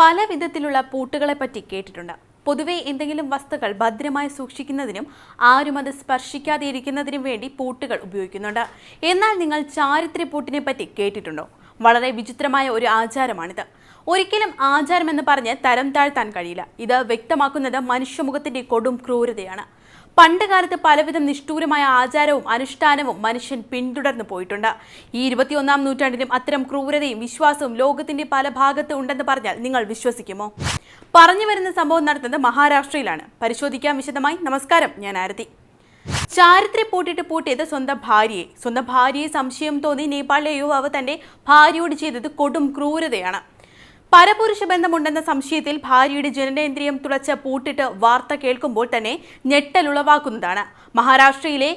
പല വിധത്തിലുള്ള പൂട്ടുകളെ പറ്റി കേട്ടിട്ടുണ്ട്. പൊതുവെ എന്തെങ്കിലും വസ്തുക്കൾ ഭദ്രമായി സൂക്ഷിക്കുന്നതിനും ആരും അത് സ്പർശിക്കാതെ ഇരിക്കുന്നതിനും വേണ്ടി പൂട്ടുകൾ ഉപയോഗിക്കുന്നുണ്ട്. എന്നാൽ നിങ്ങൾ ചാരിത്രി പൂട്ടിനെ പറ്റി കേട്ടിട്ടുണ്ടോ? വളരെ വിചിത്രമായ ഒരു ആചാരമാണിത്. ഒരിക്കലും ആചാരമെന്ന് പറഞ്ഞ് തരം താഴ്ത്താൻ കഴിയില്ല. ഇത് വ്യക്തമാക്കുന്നത് മനുഷ്യമുഖത്തിന്റെ കൊടും ക്രൂരതയാണ്. പണ്ട് കാലത്ത് പലവിധം നിഷ്ഠൂരമായ ആചാരവും അനുഷ്ഠാനവും മനുഷ്യൻ പിന്തുടർന്നു പോയിട്ടുണ്ട്. ഈ ഇരുപത്തിയൊന്നാം നൂറ്റാണ്ടിലും അത്തരം ക്രൂരതയും വിശ്വാസവും ലോകത്തിന്റെ പല ഭാഗത്ത് ഉണ്ടെന്ന് പറഞ്ഞാൽ നിങ്ങൾ വിശ്വസിക്കുമോ? പറഞ്ഞു വരുന്ന സംഭവം നടത്തുന്നത് മഹാരാഷ്ട്രയിലാണ്. പരിശോധിക്കാം വിശദമായി. നമസ്കാരം ഞാൻ ആരതി. ചാരിത്രെ പൂട്ടിട്ട് പൂട്ടിയത് സ്വന്തം ഭാര്യയെ. സ്വന്തം ഭാര്യയെ സംശയം തോന്നി നേപ്പാളിലെ യുവാവ് തന്റെ ഭാര്യയോട് ചെയ്തത് കൊടും ക്രൂരതയാണ്. പരപുരുഷ ബന്ധമുണ്ടെന്ന സംശയത്തിൽ ഭാര്യയുടെ ജനനേന്ദ്രിയം തുളച്ച പൂട്ടിട്ട് വാർത്ത കേൾക്കുമ്പോൾ തന്നെ ഞെട്ടലുളവാക്കുന്നതാണ് മഹാരാഷ്ട്രയിലെ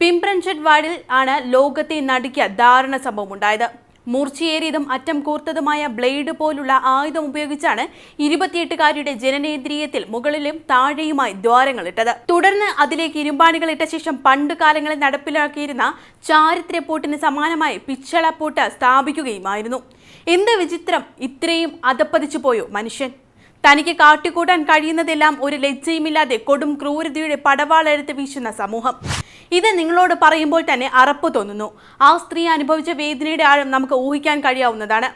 പിംപ്രൻചഡ് വാർഡിൽ ആണ് ലോകത്തെ നടുക്കിയ ദാരുണ സംഭവം ഉണ്ടായത് മൂർച്ചയേറിയതും അറ്റം കൂർത്തതുമായ ബ്ലേഡ് പോലുള്ള ആയുധം ഉപയോഗിച്ചാണ് ഇരുപത്തിയെട്ടുകാരിയുടെ ജനനേന്ദ്രിയത്തിൽ മുകളിലും താഴെയുമായി ദ്വാരങ്ങളിട്ടത്. തുടർന്ന് അതിലേക്ക് ഇരുമ്പാണികൾ ഇട്ട ശേഷം പണ്ട് കാലങ്ങളിൽ നടപ്പിലാക്കിയിരുന്ന ചാരിത്രപ്പൂട്ടിന് സമാനമായി പിച്ചളപ്പൂട്ട് സ്ഥാപിക്കുകയുമായിരുന്നു. എന്ത് വിചിത്രം ഇത്രയും അതപ്പതിച്ചു പോയോ മനുഷ്യൻ? തനിക്ക് കാട്ടിക്കൂട്ടാൻ കഴിയുന്നതെല്ലാം ഒരു ലജ്ജയുമില്ലാതെ കൊടും ക്രൂരതയുടെ പടവാളെടുത്ത് വീശുന്ന സമൂഹം. ഇത് നിങ്ങളോട് പറയുമ്പോൾ തന്നെ അറപ്പ് തോന്നുന്നു. ആ സ്ത്രീ അനുഭവിച്ച വേദനയുടെ ആഴം നമുക്ക് ഊഹിക്കാൻ കഴിയാവുന്നതാണ്.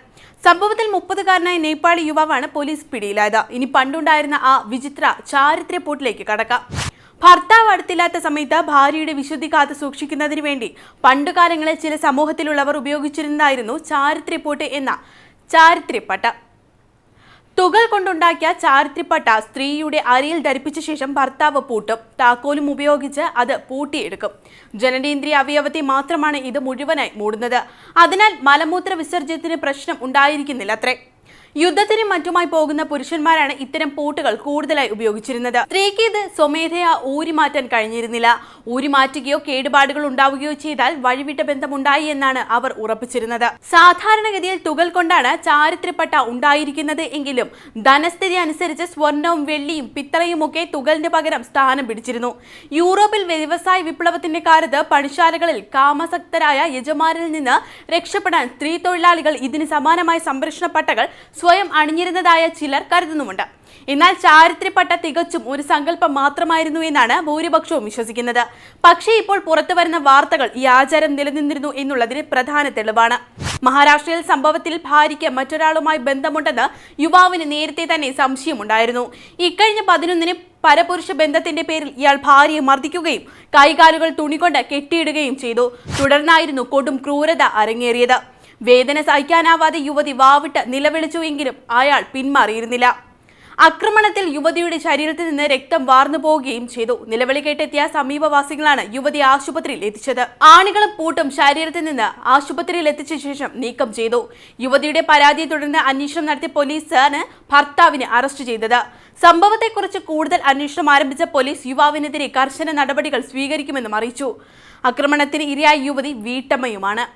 സംഭവത്തിൽ മുപ്പതുകാരനായ നേപ്പാളി യുവാവാണ് പോലീസ് പിടിയിലായത്. ഇനി പണ്ടുണ്ടായിരുന്ന ആ വിചിത്ര ചാരിത്രപ്പൂട്ടിലേക്ക് കടക്കാം. ഭർത്താവ് അടുത്തില്ലാത്ത സമയത്ത് ഭാര്യയുടെ വിശുദ്ധി കാത്തു സൂക്ഷിക്കുന്നതിന് വേണ്ടി പണ്ടുകാലങ്ങളിൽ ചില സമൂഹത്തിലുള്ളവർ ഉപയോഗിച്ചിരുന്നതായിരുന്നു ചാരിത്രപ്പൂട്ട് എന്ന ചാരിത്രപ്പട്ട. തുകൽ കൊണ്ടുണ്ടാക്കിയ ചാരിത്രിപ്പട്ട സ്ത്രീയുടെ അരിയിൽ ധരിപ്പിച്ച ശേഷം ഭർത്താവ് പൂട്ടും. താക്കോലും ഉപയോഗിച്ച് അത് പൂട്ടിയെടുക്കും. ജനനേന്ദ്രിയ അവയവത്തെ മാത്രമാണ് ഇത് മുഴുവനായി മൂടുന്നത്. അതിനാൽ മലമൂത്ര വിസർജ്യത്തിന് പ്രശ്നം ഉണ്ടായിരിക്കുന്നില്ല അത്രേ യുദ്ധത്തിനും മറ്റുമായി പോകുന്ന പുരുഷന്മാരാണ് ഇത്തരം പോട്ടുകൾ കൂടുതലായി ഉപയോഗിച്ചിരുന്നത്. സ്ത്രീക്ക് ഇത് സ്വമേധയാ ഊരി മാറ്റാൻ കഴിഞ്ഞിരുന്നില്ല. ഊരി മാറ്റുകയോ കേടുപാടുകൾ ഉണ്ടാവുകയോ ചെയ്താൽ വഴിവിട്ട ബന്ധമുണ്ടായി എന്നാണ് അവർ ഉറപ്പിച്ചിരുന്നത്. സാധാരണഗതിയിൽ തുകൽ കൊണ്ടാണ് ചാരിത്രപ്പട്ട ഉണ്ടായിരിക്കുന്നത് എങ്കിലും ധനസ്ഥിതി അനുസരിച്ച് സ്വർണവും വെള്ളിയും പിത്തളയും ഒക്കെ തുകലിന് പകരം സ്ഥാനം പിടിച്ചിരുന്നു. യൂറോപ്പിൽ വ്യവസായ വിപ്ലവത്തിന്റെ കാലത്ത് പണിശാലകളിൽ കാമസക്തരായ യജമാനിൽ നിന്ന് രക്ഷപ്പെടാൻ സ്ത്രീ തൊഴിലാളികൾ ഇതിന് സമാനമായ സംരക്ഷണ പട്ടകൾ സ്വയം അണിഞ്ഞിരുന്നതായ ചിലർ കരുതുന്നുമുണ്ട്. എന്നാൽ ചാരിത്രപ്പട്ട തികച്ചും ഒരു സങ്കല്പം മാത്രമായിരുന്നു എന്നാണ് ഭൂരിപക്ഷവും വിശ്വസിക്കുന്നത്. പക്ഷേ ഇപ്പോൾ പുറത്തു വരുന്ന വാർത്തകൾ ഈ ആചാരം നിലനിന്നിരുന്നു എന്നുള്ളതിന് പ്രധാന തെളിവാണ്. മഹാരാഷ്ട്രയിൽ സംഭവത്തിൽ ഭാര്യയ്ക്ക് മറ്റൊരാളുമായി ബന്ധമുണ്ടെന്ന് യുവാവിന് നേരത്തെ തന്നെ സംശയമുണ്ടായിരുന്നു. ഇക്കഴിഞ്ഞ പതിനൊന്നിന് പരപുരുഷ ബന്ധത്തിന്റെ പേരിൽ ഇയാൾ ഭാര്യയെ മർദ്ദിക്കുകയും കൈകാലുകൾ തുണികൊണ്ട് കെട്ടിയിടുകയും ചെയ്തു. തുടർന്നായിരുന്നു കൊടും ക്രൂരത അരങ്ങേറിയത്. വേദന സഹിക്കാനാവാതെ യുവതി വാവിട്ട് നിലവിളിച്ചു എങ്കിലും അയാൾ പിന്മാറിയിരുന്നില്ല. ആക്രമണത്തിൽ യുവതിയുടെ ശരീരത്തിൽ നിന്ന് രക്തം വാർന്നു പോവുകയും ചെയ്തു. നിലവിളി കേട്ടെത്തിയ സമീപവാസികളാണ് യുവതി ആശുപത്രിയിൽ എത്തിച്ചത്. ആണികളും പൂട്ടും ശരീരത്തിൽ നിന്ന് ആശുപത്രിയിൽ എത്തിച്ച ശേഷം നീക്കം ചെയ്തു. യുവതിയുടെ പരാതിയെ തുടർന്ന് അന്വേഷണം നടത്തിയ പോലീസാണ് ഭർത്താവിനെ അറസ്റ്റ് ചെയ്തത്. സംഭവത്തെക്കുറിച്ച് കൂടുതൽ അന്വേഷണം ആരംഭിച്ച പോലീസ് യുവാവിനെതിരെ കർശന നടപടികൾ സ്വീകരിക്കുമെന്നും അറിയിച്ചു. ആക്രമണത്തിന് ഇരയായ യുവതി വീട്ടമ്മയുമാണ്.